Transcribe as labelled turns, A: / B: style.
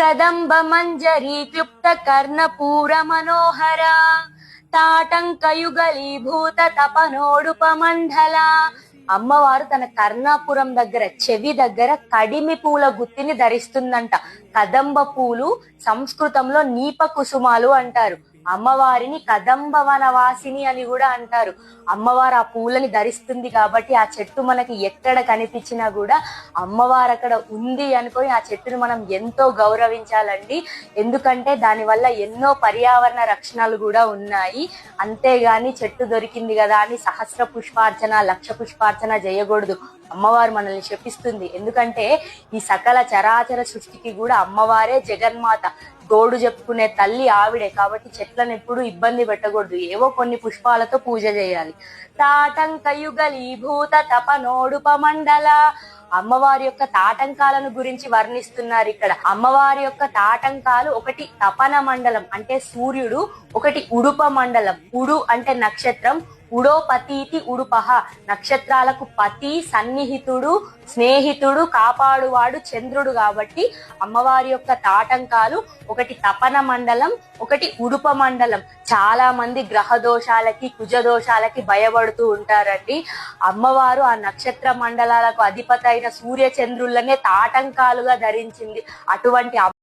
A: కదంబ మంజరి క్లుప్త కర్ణపూర మనోహర తాటంకయుగలీభూత తపనోడుపమండల. అమ్మవారు తన కర్ణాపురం దగ్గర చెవి దగ్గర కడిమి పూల గుత్తిని ధరిస్తుందంట. కదంబ పూలు సంస్కృతంలో నీప కుసుమాలు అంటారు. అమ్మవారిని కదంబ వనవాసిని అని కూడా అంటారు. అమ్మవారు ఆ పూలని ధరిస్తుంది కాబట్టి ఆ చెట్టు మనకి ఎక్కడ కనిపించినా కూడా అమ్మవారు అక్కడ ఉంది అనుకొని ఆ చెట్టును మనం ఎంతో గౌరవించాలండి. ఎందుకంటే దానివల్ల ఎన్నో పర్యావరణ రక్షణలు కూడా ఉన్నాయి. అంతేగాని చెట్టు దొరికింది కదా అని సహస్ర పుష్పార్చన లక్ష పుష్పార్చన చేయకూడదు అమ్మవారు మనల్ని శపిస్తుంది. ఎందుకంటే ఈ సకల చరాచర సృష్టికి కూడా అమ్మవారే జగన్మాత. తోడు చెప్పుకునే తల్లి ఆవిడే కాబట్టి చెట్లను ఎప్పుడు ఇబ్బంది పెట్టకూడదు. ఏవో కొన్ని పుష్పాలతో పూజ చేయాలి. తాటంకయుగలీభూత తపనోడుపమండల. అమ్మవారి యొక్క తాటంకాలను గురించి వర్ణిస్తున్నారు ఇక్కడ. అమ్మవారి యొక్క తాటంకాలు ఒకటి తపన మండలం అంటే సూర్యుడు ఒకటి ఉడుప మండలం ఉడు అంటే నక్షత్రం ఉడోపతీతి ఉడుపహ. నక్షత్రాలకు పతి సన్నిహితుడు స్నేహితుడు కాపాడువాడు చంద్రుడు కాబట్టి అమ్మవారి యొక్క తాటంకాలు ఒకటి తపన మండలం ఒకటి ఉడుప మండలం. చాలా మంది గ్రహ దోషాలకి కుజ దోషాలకి భయపడుతూ ఉంటారండి. అమ్మవారు ఆ నక్షత్ర మండలాలకు అధిపతైన సూర్యచంద్రులనే సూర్య తాటంకాలుగా ధరించింది. అటువంటి